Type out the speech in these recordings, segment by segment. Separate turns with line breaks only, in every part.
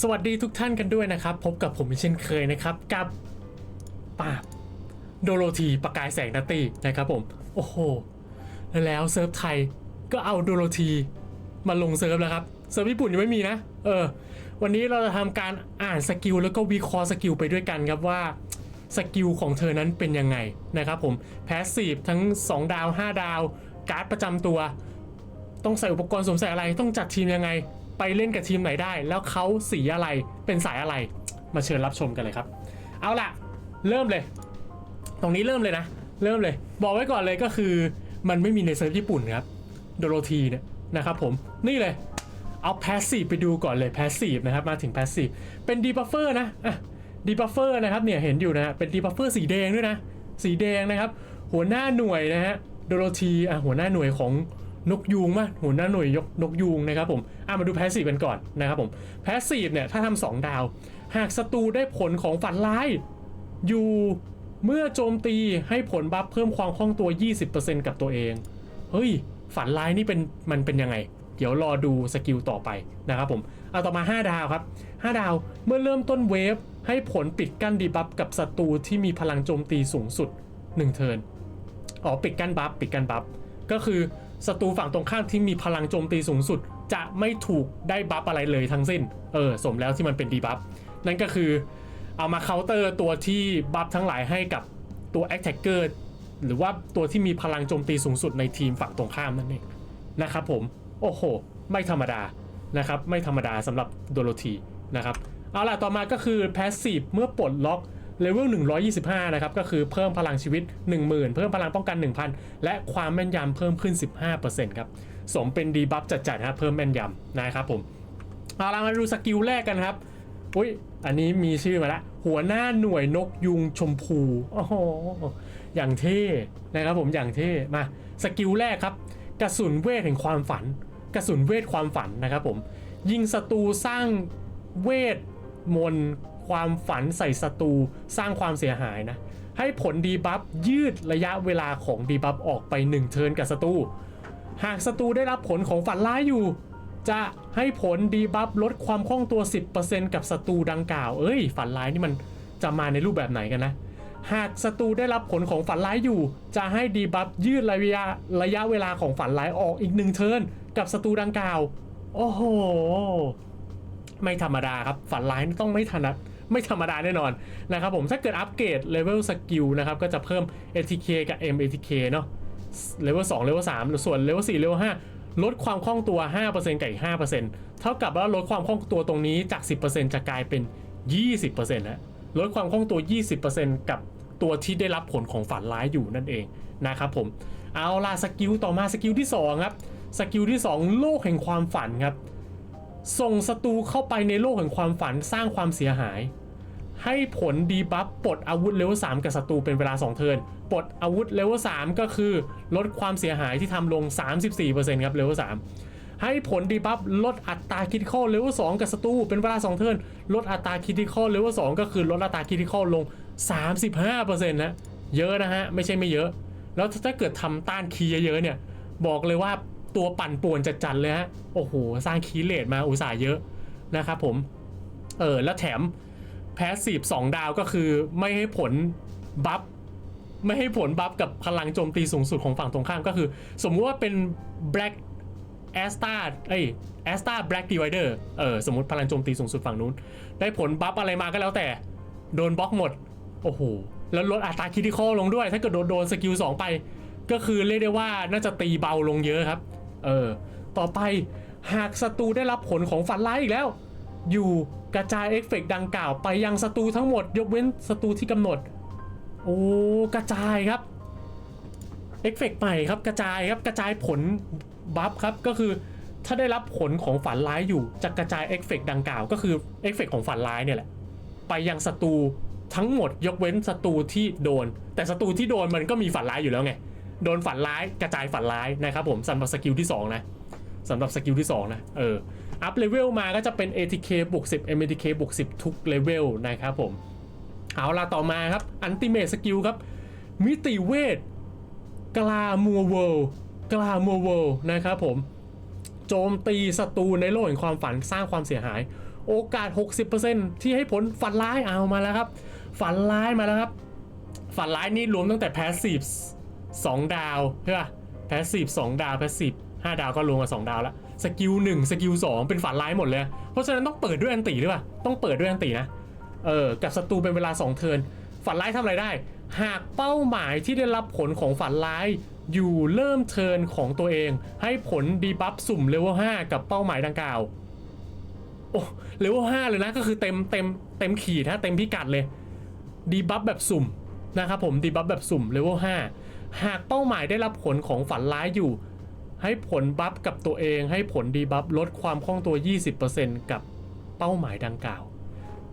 สวัสดีทุกท่านกันด้วยนะครับ พบกับผมเช่นเคยนะครับ กับปราโดโรธีประกายแสงนัตตี้นะครับผม โอ้โห แล้วเซิร์ฟไทยก็เอาโดโรธีมาลงเซิร์ฟแล้วครับ เซิร์ฟญี่ปุ่นยังไม่มีนะ เออ วันนี้เราจะทำการอ่านสกิลแล้วก็วิเคราะห์สกิลไปด้วยกันครับว่าสกิลของเธอนั้นเป็นยังไงนะครับผมแพสซีฟทั้ง 2 ดาว 5 ดาว การ์ดประจำตัว ต้องใส่อุปกรณ์สวมใส่อะไรต้องจัดทีมยังไง ไปเล่นกับทีมไหนได้ แล้วเขาสีอะไรเป็นสายอะไร มาเชิญรับชมกันเลยครับ เอาล่ะ เริ่มเลย ตรงนี้เริ่มเลยนะ เริ่มเลย บอกไว้ก่อนเลยก็คือ มันไม่มีในเซิร์ฟญี่ปุ่นครับโดโรธีเนี่ยนะครับผมนี่เลยเอาแพสซีฟไปดูก่อนเลยแพสซีฟนะครับมาถึงแพสซีฟเป็นดีบัฟเฟอร์นะอะดีบัฟเฟอร์นะครับเนี่ยเห็นอยู่นะฮะเป็นดีบัฟเฟอร์สีแดงด้วยนะ สีแดงนะครับ หัวหน้าหน่วยนะฮะโดโรธีอะหัวหน้าหน่วยของ นกยูงมาหัวหน้าหน่วยยกนกยูงนะครับผมอะมาดูแพสซีฟกันก่อนนะครับผมแพสซีฟเนี่ยถ้าทำสองดาว หากศัตรูได้ผลของฝันร้ายอยู่เมื่อโจมตีให้ผลบัฟเพิ่มความคล่องตัว 20%กับตัวเอง เฮ้ย ฝันร้ายนี่เป็นมันเป็นยังไง เดี๋ยวรอดูสกิลต่อไปนะครับผม เอาต่อมา 5 ดาวครับ 5 ดาวเมื่อเริ่มต้นเวฟให้ผลปิดกั้นดีบัฟกับศัตรูที่มีพลังโจมตีสูงสุด 1 เทิร์น อ๋อ ปิดกั้นบัฟปิดกั้นบัฟ ก็คือ ศัตรูฝั่งตรงข้ามที่มีพลังโจมตีสูงสุด จะไม่ถูกได้บัฟอะไรเลยทั้งสิ้น เออ สมแล้วที่มันเป็นดีบัฟ นั่นก็คือเอามาเคาน์เตอร์ตัวที่บัฟทั้งหลายให้กับตัว a อ t a c k e r หรือว่าตัวที่มีพลังโจมตีสูงสุดในทีมฝั่งตรงข้ามนั่นเองนะครับผม โอ้โห ไม่ธรรมดานะครับ ไม่ธรรมดาสำหรับโดโรธีนะครับ เอาล่ะ ต่อมาก็คือ Passive เมื่อปลดล็อก เลเวล125 นะครับ ก็คือเพิ่มพลังชีวิต 10,000 เพิ่มพลังป้องกัน 1,000 และความแม่นยำเพิ่มขึ้น 15%ครับ สมเป็นดีบัฟจัดๆนะครับเพิ่มแม่นยำนะครับผมเอาล่ะมาดูสกิลแรกกันครับอุ้ยอันนี้มีชื่อมาล้วหัวหน้าหน่วยนกยุงชมพูโอ้โหอย่างเท่นะครับผมอย่างเท่มาสกิลแรกครับ กระสุนเวทแห่งความฝัน กระสุนเวทความฝันนะครับผมยิงศัตรูสร้างเวทมนต์ ความฝันใส่ศัตรูสร้างความเสียหายนะ ให้ผลดีบัฟยืดระยะเวลาของดีบัฟออกไป 1 เทิร์นกับศัตรูหากศัตรูได้รับผลของฝันร้ายอยู่ จะให้ผลดีบัฟลดความคล่องตัว 10%กับศัตรูดังกล่าว เอ้ย ฝันร้ายนี่มันจะมาในรูปแบบไหนกันนะ หากศัตรูได้รับผลของฝันร้ายอยู่ จะให้ดีบัฟยืดระยะระยะเวลาของฝันร้ายออกอีกหนึ่งเทิร์นกับศัตรูดังกล่าว โอ้โห ไม่ธรรมดาครับ ฝันร้ายนี่ต้องไม่ถนัด ไม่ธรรมดาแน่นอนนะครับผมถ้าเกิดอัปเกรดเลเวลสกิลนะครับก็จะเพิ่ม ATK กับ MATK เนาะเลเวล2เลเวล3ส่วนเลเวล4เลเวล5ลดความคล่องตัว 5%กับอีก5%เท่ากับว่าลดความคล่องตัวตรงนี้จาก 10%จะกลายเป็น 20%นะลดความคล่องตัว 20%กับตัวที่ได้รับผลของฝันร้ายอยู่นั่นเองนะครับผม เอาล่ะสกิลต่อมาสกิลที่สองครับ สกิลที่สองโลกแห่งความฝันครับ ส่งศัตรูเข้าไปในโลกแห่งความฝันสร้างความเสียหาย ให้ผลดีบัฟปลดอาวุธเลเวล3กับศัตรูเป็นเวลา 2 เทิร์นปลดอาวุธเลเวล3ก็คือลดความเสียหายที่ทำลง 34%ครับเลเวล3ให้ผลดีบัฟลดอัตราคิดข้อเลเวล2กับศัตรูเป็นเวลา 2 เทิร์นลดอัตราคิดข้อเลเวล2ก็คือลดอัตราคิดข้อลง 35%นะเยอะนะฮะไม่ใช่ไม่เยอะ แล้วถ้าเกิดทำต้านคีย์เยอะๆเนี่ยบอกเลยว่า ตัวปั่นป่วนจัดๆเลยฮะ โอ้โห สร้างคีย์เลทมาอุตส่าห์เยอะนะครับผม เออ แล้วแถมแพสซีฟสองดาวก็คือไม่ให้ผลบัฟไม่ให้ผลบัฟกับพลังโจมตีสูงสุดของฝั่งตรงข้ามก็คือ สมมุติว่าเป็น Black a s t a เอ้ย a s t a Black Divider เออสมมติพลังโจมตีสูงสุดฝั่งนู้น ได้ผลบัฟอะไรมาก็แล้วแต่ โดนบล็อกหมด โอ้โห แล้วลดอัตราคิดิคอลลงด้วย ถ้าเกิดโดนโดนสกิล2ไป ก็คือเรียกได้ว่าน่าจะตีเบาลงเยอะครับ เออ ต่อไปหากศัตรูได้รับผลของฝันร้ายอีกแล้ว อยู่กระจายเอฟเฟกต์ดังกล่าวไปยังศัตรูทั้งหมด ยกเว้นศัตรูที่กำหนด โอ้กระจายครับเอฟเฟกต์ใหม่ครับกระจายครับกระจายผลบัฟครับก็คือถ้าได้รับผลของฝันร้ายอยู่จะกระจายเอฟเฟกต์ดังกล่าว ก็คือเอฟเฟกต์ของฝันร้ายเนี่ยแหละไปยังศัตรูทั้งหมดยกเว้นศัตรูที่โดน แต่ศัตรูที่โดนมันก็มีฝันร้ายอยู่แล้วไง โดนฝันร้ายกระจายฝันร้ายนะครับผมสำหรับสกิลที่2นะสำหรับสกิลที่2นะเอออัพเลเวลมาก็จะเป็น ATK บวก10 MATK บวก10 ทุกเลเวลนะครับผม เอาล่ะต่อมาครับอันติเม e สกิลครับ มิติเวทกลามัวเวลกลามัวเวลนะครับผม โจมตีศัตรูในโลกแห่งความฝันสร้างความเสียหาย โอกาส 60%ที่ให้ผลฝันร้ายเอามาแล้วครับ ฝันร้ายมาแล้วครับ ฝันร้ายนี่รวมตั้งแต่แพสซีฟ 2 ดาวใช่ป่ะแพสซีฟ2ดาวแพสซีฟ5ดาวก็รวมกับ2ดาวแล้วสกิล1สกิล2เป็นฝันร้ายหมดเลย เพราะฉะนั้นต้องเปิดด้วยอันติด้วยป่ะต้องเปิดด้วยอันตินะเออกับศัตรูเป็นเวลา 2 เทิร์นฝันร้ายทำอะไรได้ หากเป้าหมายที่ได้รับผลของฝันร้ายอยู่เริ่มเทิร์นของตัวเอง ให้ผลดีบัฟสุ่มเลเวล5กับเป้าหมายดังกล่าวโอ้เลเวล5เลยนะก็คือเต็มเต็มเต็มขีดนะเต็มพิกัดเลยดีบัฟแบบสุ่มนะครับผมดีบัฟแบบสุ่มเลเวล5 หากเป้าหมายได้รับผลของฝันร้ายอยู่ ให้ผลบัฟกับตัวเองให้ผลดีบัฟลดความคล่องตัว 20%กับเป้าหมายดังกล่าว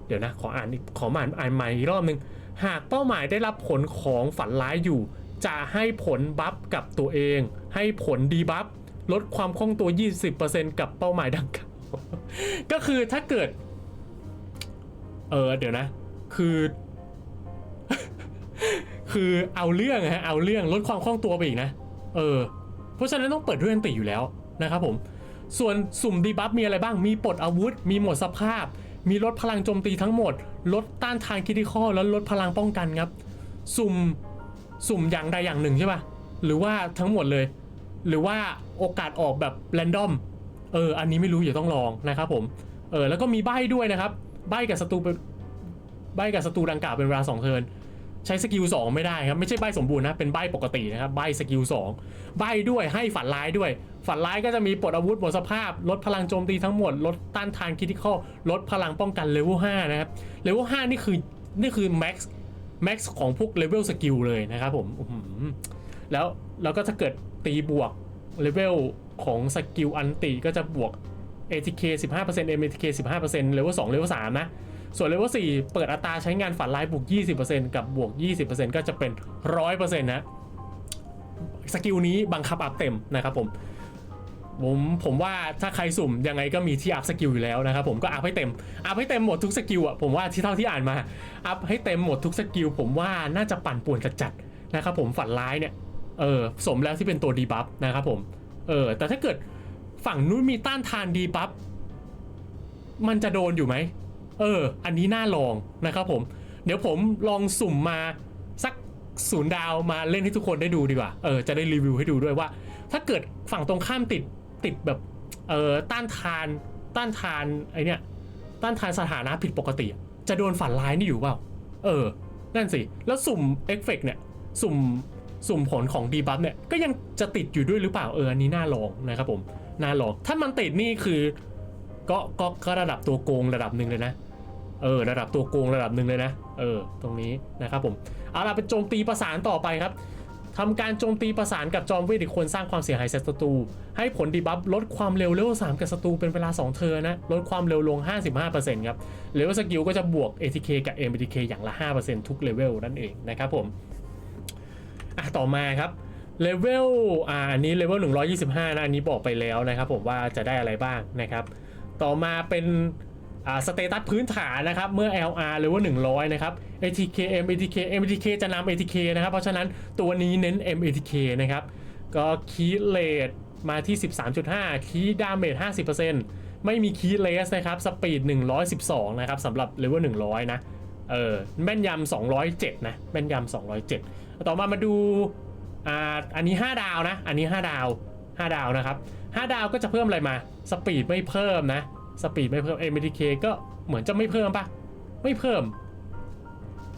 เดี๋ยวนะ ขออ่านอีกขออ่านอ่านใหม่อีกรอบหนึ่งหากเป้าหมายได้รับผลของฝันร้ายอยู่ จะให้ผลบัฟกับตัวเอง ให้ผลดีบัฟลดความคล่องตัว 20%กับเป้าหมายดังกล่าว ก็คือถ้าเกิด เออเดี๋ยวนะ คือ คือเอาเรื่องอะฮะเอาเรื่องลดความคล่องตัวไปอีกนะ เออ เพราะฉะนั้นต้องเปิดด้วยอันติอยู่แล้วนะครับผม ส่วนสุ่มดีบัฟมีอะไรบ้าง มีปลดอาวุธ มีหมดสภาพ มีลดพลังโจมตีทั้งหมด ลดต้านทานคิดิคอแล้วลดพลังป้องกันครับ สุ่มสุ่มอย่างใดอย่างหนึ่งใช่ป่ะ หรือว่าทั้งหมดเลย หรือว่าโอกาสออกแบบแรนดอม เออ อันนี้ไม่รู้อย่าต้องลองนะครับผม เออ แล้วก็มีใบ้ด้วยนะครับ ใบ้กับศัตรูเป็นใบ้กับศัตรูดังกล่าวเป็นเวลา2เทิร์น ใช้สกิล2ไม่ได้ครับ ไม่ใช่ใบสมบูรณ์นะ เป็นใบปกตินะครับ ใบสกิล2ใบด้วยให้ฝันร้ายด้วย ฝันร้ายก็จะมีปลดอาวุธหมดสภาพ ลดพลังโจมตีทั้งหมด ลดต้านทานคิทิคอลลดพลังป้องกันเลเวล5นะครับ เลเวล5นี่คือนี่คือแม็กซ์แม็กซ์ของพวกเลเวลสกิลเลยนะครับผมแล้วแล้วก็ถ้าเกิดตีบวกเลเวลของสกิลอันติก็จะบวก ATK 15% MATK 15%เลเวล2เลเวล3นะ ส่วนเลเวล4เปิดอัตราใช้งานฝันร้ายบวก 20%กับบวก 20%ก็จะเป็น 100%นะสกิลนี้บังคับอัพเต็มนะครับผมผมผมว่าถ้าใครสุ่มยังไงก็มีที่อัพสกิลอยู่แล้วนะครับผมก็อัพให้เต็มอัพให้เต็มหมดทุกสกิลอะผมว่าที่เท่าที่อ่านมาอัพให้เต็มหมดทุกสกิลผมว่าน่าจะปั่นป่วนจัดๆนะครับผมฝันร้ายเนี่ยเออสมแล้วที่เป็นตัวดีบัฟนะครับผมเออแต่ถ้าเกิดฝั่งนู้นมีต้านทานดีบัฟมันจะโดนอยู่ไหม เออ อันนี้น่าลองนะครับผม เดี๋ยวผมลองสุ่มมาสักศูนย์ดาวมาเล่นให้ทุกคนได้ดูดีกว่า เออ จะได้รีวิวให้ดูด้วยว่า ถ้าเกิดฝั่งตรงข้ามติดติดแบบ เออต้านทานต้านทานไอเนี้ยต้านทานสถานะผิดปกติ จะโดนฝันร้ายนี่อยู่เปล่า เออ นั่นสิ แล้วสุ่มเอฟเฟกเนี่ย สุ่มสุ่มผลของดีบัฟเนี่ย ก็ยังจะติดอยู่ด้วยหรือเปล่า เออ อันนี้น่าลองนะครับผม น่าลอง ถ้ามันติดนี่คือ ก็ก็ก็ระดับตัวโกงระดับหนึ่งเลยนะ เออระดับตัวโกงระดับหนึ่งเลยนะ เออ ตรงนี้นะครับผม เอาล่ะเป็นโจมตีประสานต่อไปครับทำการโจมตีประสานกับจอมเวทอีกคนสร้างความเสียหายใส่ศัตรู ให้ผลดีบัฟลดความเร็วเลเวล3กับศัตรูเป็นเวลา 2 เทิร์นะ ลดความเร็วลง 55%ครับเลเวลสกิลก็จะบวก ATK กับ MBTK อย่างละ 5%ทุกเลเวลนั่นเองนะครับผม อะ ต่อมาครับเลเวลอ่าอันนี้เลเวล125นะ อันนี้บอกไปแล้วนะครับผมว่าจะได้อะไรบ้างนะครับ ต่อมาเป็น สเตตัสพื้นฐานนะครับ เมื่อ LR เลเวล100 นะครับ ATK MATK MATK จะนำ ATK นะครับ เพราะฉะนั้นตัวนี้เน้น MATK นะครับ ก็คีเลดมาที่ 13.5 คีดาเมจ50%ไม่มีคีเลสนะครับ สปีด 112 นะครับสำหรับเลเวล100 นะ เออ แม่นยำ 207 นะ แม่นยำ 207 ต่อมามาดูอ่าอันนี้ 5 ดาวนะ อันนี้ 5 ดาว 5 ดาวนะครับ 5 ดาวก็จะเพิ่มอะไรมา สปีดไม่เพิ่มนะ สปีดไม่เพิ่ม MTK ก็เหมือนจะไม่เพิ่มปะไม่เพิ่ม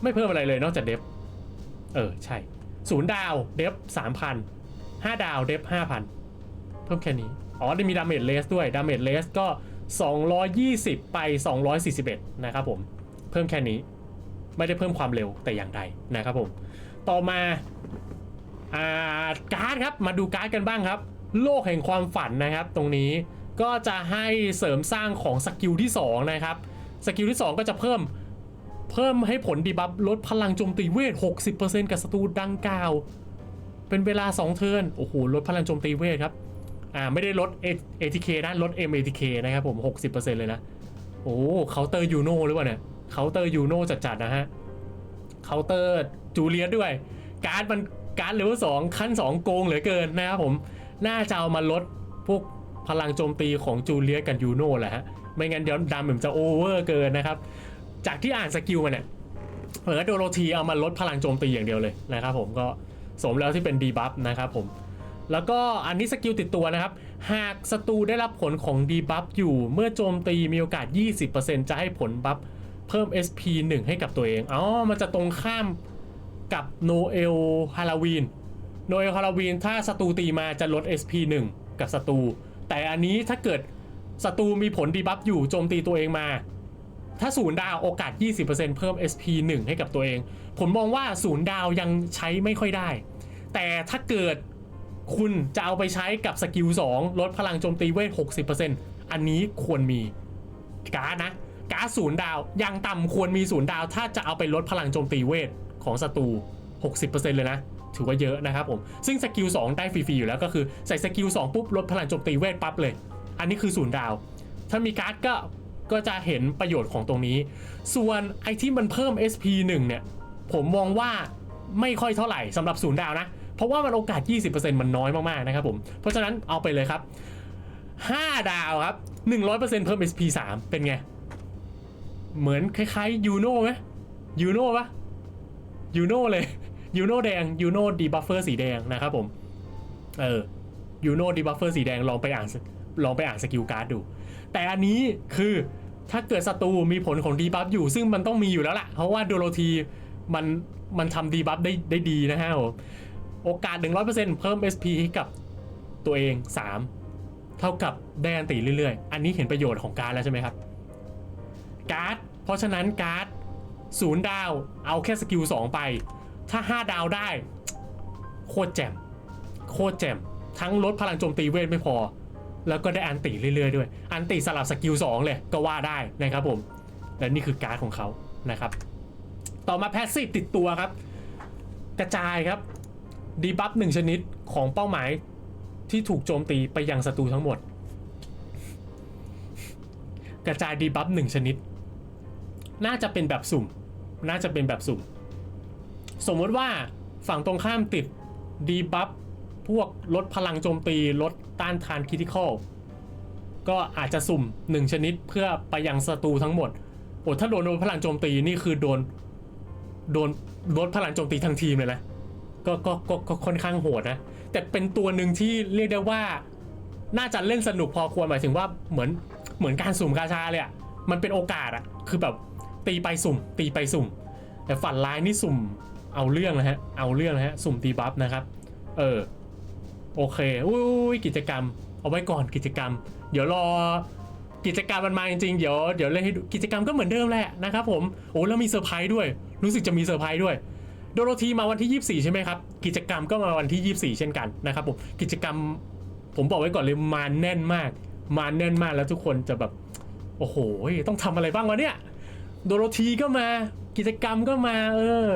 ไม่เพิ่มอะไรเลยนอกจากเดฟเออใช่ศูนย์ดาวเดฟสามพันห้าดาวเดฟห้าพันเพิ่มแค่นี้ อ๋อได้มีดาเมจเลสด้วยดาเมจเลสก็ 220 ไป 241 นะครับผม เพิ่มแค่นี้ไม่ได้เพิ่มความเร็วแต่อย่างใดนะครับผม ต่อมาอ่าการ์ดครับมาดูการ์ดกันบ้างครับ โลกแห่งความฝันนะครับ ตรงนี้ ก็จะให้เสริมสร้างของสกิลที่ 2 นะครับ สกิลที่ 2 ก็จะเพิ่มเพิ่มให้ผลดีบัฟลดพลังโจมตีเวท 60%กับศัตรูดังกล่าว เป็นเวลา 2 เทิร์นโอ้โหลดพลังโจมตีเวทครับอ่าไม่ได้ลด ATK นะลด MATK นะครับผม 60%เลยนะ โอ้เคาน์เตอร์ยูโน่หรือเปล่าเนี่ยเคาน์เตอร์ยูโน่จัดๆนะฮะเคาน์เตอร์จูเลียสด้วย การ์ดมันการ์ดเลเวลสองขั้น 2 โกงเหลือเกินนะครับผม น่าจะเอามาลดพวก พลังโจมตีของจูเลียกับยูโน่แหละฮะ ไม่งั้นเดี๋ยวดาเมจจะโอเวอร์เกินนะครับ จากที่อ่านสกิลมาเนี่ยเหมือโดโรธีเอามาลดพลังโจมตีอย่างเดียวเลยนะครับผมก็สมแล้วที่เป็นดีบัฟนะครับผมแล้วก็อันนี้สกิลติดตัวนะครับ หากศัตรูได้รับผลของดีบัฟอยู่ เมื่อโจมตีมีโอกาส 20%จะให้ผลบัฟเพิ่ม SP 1 ให้กับตัวเอง อ๋อ มันจะตรงข้ามกับโนเอลฮาโลวีน โนเอลฮาโลวีนถ้าศัตรูตีมาจะลด SP 1 กับศัตรู แต่อันนี้ถ้าเกิดศัตรูมีผลดีบัฟอยู่โจมตีตัวเองมา ถ้าศูนย์ดาวโอกาส 20%เพิ่ม SP 1 ให้กับตัวเอง ผมมองว่าศูนย์ดาวยังใช้ไม่ค่อยได้ แต่ถ้าเกิดคุณจะเอาไปใช้กับสกิล 2 ลดพลังโจมตีเวท 60%อันนี้ควรมีการ์ดนะการ์ดศูนย์ดาวยังต่ำควรมีศูนย์ดาว ถ้าจะเอาไปลดพลังโจมตีเวทของศัตรู 60%เลยนะ ถือว่าเยอะนะครับผม ซึ่งสกิล2ได้ฟรีๆอยู่แล้วก็คือใส่สกิล2ปุ๊บลดพลังโจมตีเวทปั๊บเลย อันนี้คือศูนย์ดาว ถ้ามีการ์ดก็ก็จะเห็นประโยชน์ของตรงนี้ ส่วนไอที่มันเพิ่ม SP 1 เนี่ย ผมมองว่าไม่ค่อยเท่าไหร่สำหรับศูนย์ดาวนะ เพราะว่ามันโอกาส 20%มันน้อยมากๆนะครับผม เพราะฉะนั้นเอาไปเลยครับ 5 ดาวครับ 100%เพิ่ม SP 3 เป็นไง เหมือนคล้ายๆยูโน่ไหมยูโน่ปะยูโน่เลย ยูโน่แดงยูโน่ดีบัฟเฟอร์สีแดงนะครับผม เออยูโน่ดีบัฟเฟอร์สีแดงลองไปอ่านลองไปอ่านสกิลการ์ดดู แต่อันนี้คือถ้าเกิดศัตรูมีผลของดีบัฟอยู่ ซึ่งมันต้องมีอยู่แล้วล่ะ เพราะว่าโดโรธีมันมันทำดีบัฟได้ได้ดีนะฮะผมโอกาส 100%เพิ่ม SP ให้กับตัวเอง 3 เท่ากับได้อันตีเรื่อยๆ อันนี้เห็นประโยชน์ของการดแล้วใช่ไหมครับ การ์ด เพราะฉะนั้นการ์ดศูนย์ดาว เอาแค่สกิล2ไป ถ้า 5 ดาวได้ โคตรแจ่มโคตรแจ่มทั้งลดพลังโจมตีเวทไม่พอ แล้วก็ได้อันติเรื่อยๆด้วย อันติสลับสกิล2เลยก็ว่าได้นะครับผม และนี่คือการ์ดของเขานะครับ ต่อมาแพสซีฟติดตัวครับ กระจายครับดีบัฟหนึ่งชนิดของเป้าหมายที่ถูกโจมตีไปยังศัตรูทั้งหมด กระจายดีบัฟหนึ่งชนิด น่าจะเป็นแบบสุ่ม น่าจะเป็นแบบสุ่ม สมมติว่าฝั่งตรงข้ามติดดีบัฟพวกลดพลังโจมตีลดต้านทานคริติคอลก็อาจจะสุ่ม 1 ชนิดเพื่อไปยังศัตรูทั้งหมด โอ้ถ้าโดนโดนพลังโจมตีนี่คือโดน โดนลดพลังโจมตีทั้งทีมเลยนะก็ก็ก็ก็ค่อนข้างโหดนะ แต่เป็นตัวหนึ่งที่เรียกได้ว่า น่าจะเล่นสนุกพอควรหมายถึงว่าเหมือนเหมือนการสุ่มกาชาเลยอะมันเป็นโอกาสอะคือแบบตีไปสุ่ม ตีไปสุ่ม แต่ฝันร้ายนี่สุ่ม เอาเรื่องนะฮะ เอาเรื่องนะฮะ สุ่มตีบัฟนะครับ เออ โอเค อุ้ยกิจกรรม เอาไว้ก่อนกิจกรรม เดี๋ยวรอกิจกรรมมันมาจริงๆ เดี๋ยวเดี๋ยวเล่นให้ดูกิจกรรมก็เหมือนเดิมแหละนะครับผม โอ้แล้วมีเซอร์ไพรส์ด้วย รู้สึกจะมีเซอร์ไพรส์ด้วย โดโรธีมาวันที่ 24 ใช่ไหมครับ กิจกรรมก็มาวันที่ 24 เช่นกันนะครับผม กิจกรรมผมบอกไว้ก่อนเลยมาแน่นมาก มาแน่นมากแล้วทุกคนจะแบบ โอ้โห ต้องทำอะไรบ้างวะเนี่ย โดโรธีก็มา กิจกรรมก็มา เออ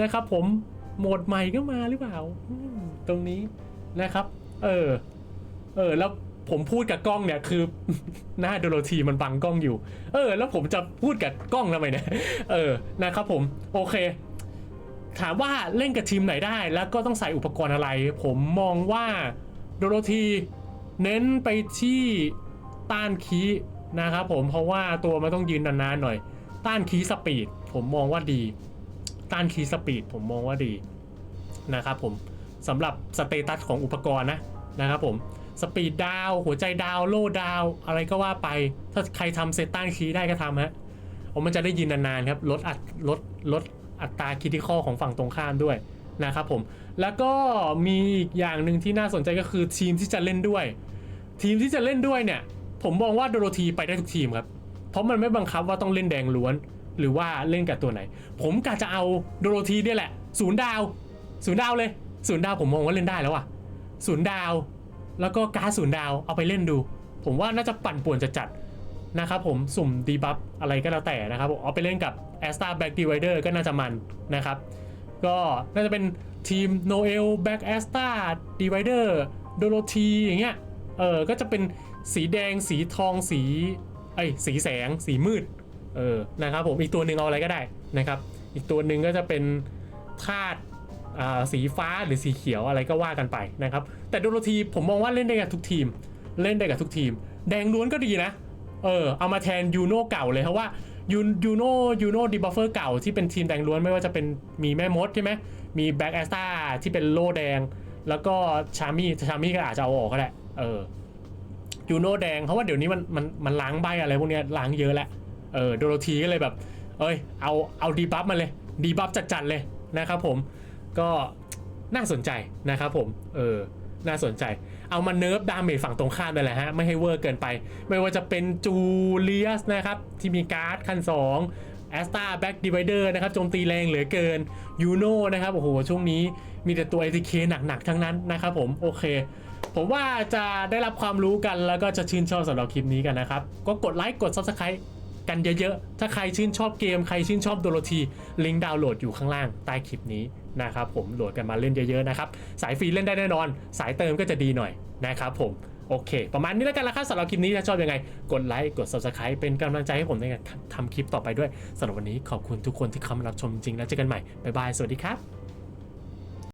นะครับผมโหมดใหม่ก็มาหรือเปล่าตรงนี้นะครับ เออ เออ แล้วผมพูดกับกล้องเนี่ยคือ หน้าโดโรธีมันบังกล้องอยู่ เออ แล้วผมจะพูดกับกล้องทำไมเนี่ยเออนะครับผมโอเค ถามว่าเล่นกับทีมไหนได้ แล้วก็ต้องใส่อุปกรณ์อะไร ผมมองว่าโดโรธีเน้นไปที่ต้านคีนะครับผมเพราะว่าตัวมันต้องยืนนานๆหน่อย ต้านคีสปีด ผมมองว่าดี ต้านคีสปีดผมมองว่าดีนะครับผมสำหรับสเตตัสของอุปกรณ์นะนะครับผมสปีดดาวหัวใจดาวโล่ดาวอะไรก็ว่าไป ถ้าใครทำเซตต้านคีได้ก็ทำฮะเพราะมันจะได้ยืนนานๆครับลดอัดลดลดอัตราคิติคอของฝั่งตรงข้ามด้วยนะครับผมแล้วก็มีอีกอย่างหนึ่งที่น่าสนใจก็คือทีมที่จะเล่นด้วย ทีมที่จะเล่นด้วยเนี่ย ผมมองว่าโดโรธีไปได้ทุกทีมครับ เพราะมันไม่บังคับว่าต้องเล่นแดงล้วน หรือว่าเล่นกับตัวไหน ผมกะจะเอาโดโรธีเนี่ยแหละศูนย์ดาวศูนย์ดาวเลยศูนย์ดาวผมมองว่าเล่นได้แล้วว่ะศูนย์ดาว แล้วก็การดศูนย์ดาวเอาไปเล่นดู ผมว่าน่าจะปั่นป่วนจะจัดนะครับผมสุ่มดีบัฟอะไรก็แล้วแต่นะครับผมเอาไปเล่นกับ a s t a Back Divider ก็น่าจะมันนะครับ ก็น่าจะเป็นทีม Noel Back a s t a Divider โดโรธีอย่างเงี้ยเออก็จะเป็นสีแดงสีทองสีเอ้สีแสงสีมืด เออนะครับผมอีกตัวหนึ่งเอาอะไรก็ได้นะครับ อีกตัวหนึ่งก็จะเป็นธาตุสีฟ้าหรือสีเขียวอะไรก็ว่ากันไปนะครับ แต่โดโรธีผมมองว่าเล่นได้กับทุกทีม เล่นได้กับทุกทีม แดงล้วนก็ดีนะ เออ เอามาแทนยูโน่เก่าเลยเพราะว่ายูยูโน่ยูโน่ดีบัฟเฟอร์เก่าที่เป็นทีมแดงล้วนไม่ว่าจะเป็นมีแม่มดใช่ไหมมีแบ็กแอสตาที่เป็นโล่แดง แล้วก็ชามี่ชามี่ก็อาจจะเอาออกก็ได้เออยูโน่แดงเพราะว่าเดี๋ยวนี้มันมันมันล้างใบอะไรพวกนี้ล้างเยอะแล้ว เออโดโรธีก็เลยแบบ เอ้ยเอาเอาดีบัฟมาเลยดีบัฟจัดๆเลยนะครับผมก็น่าสนใจนะครับผมเออน่าสนใจ เอามาเนิร์ฟดาเมจฝั่งตรงข้ามไปแหละฮะ ไม่ให้เวอร์เกินไป ไม่ว่าจะเป็นจูเลียสนะครับ ที่มีการ์ดคัน2แอสตาแบ็กดีไวเดอร์นะครับโจมตีแรงเหลือเกินยูโน่นะครับ โอ้โห ช่วงนี้มีแต่ตัว ATK หนักๆ ทั้งนั้นนะครับผม โอเค ผมว่าจะได้รับความรู้กันแล้วก็จะชื่นชอบสำหรับคลิปนี้กันนะครับ ก็กดไลค์กด Subscribe กันเยอะๆ ถ้าใครชื่นชอบเกม ใครชื่นชอบโดโรธีลิงก์ดาวน์โหลดอยู่ข้างล่างใต้คลิปนี้นะครับผมโหลดกันมาเล่นเยอะๆนะครับสายฟรีเล่นได้แน่นอน สายเติมก็จะดีหน่อยนะครับผมโอเค ประมาณนี้แล้วกันละครับสำหรับคลิปนี้ถ้าชอบยังไง กดไลค์กด subscribe เป็นกำลังใจให้ผมในการทำคลิปต่อไปด้วยสำหรับวันนี้ขอบคุณทุกคนที่เข้ามารับชมจริงๆแล้วเจอกันใหม่บ๊ายบายสวัสดีครับ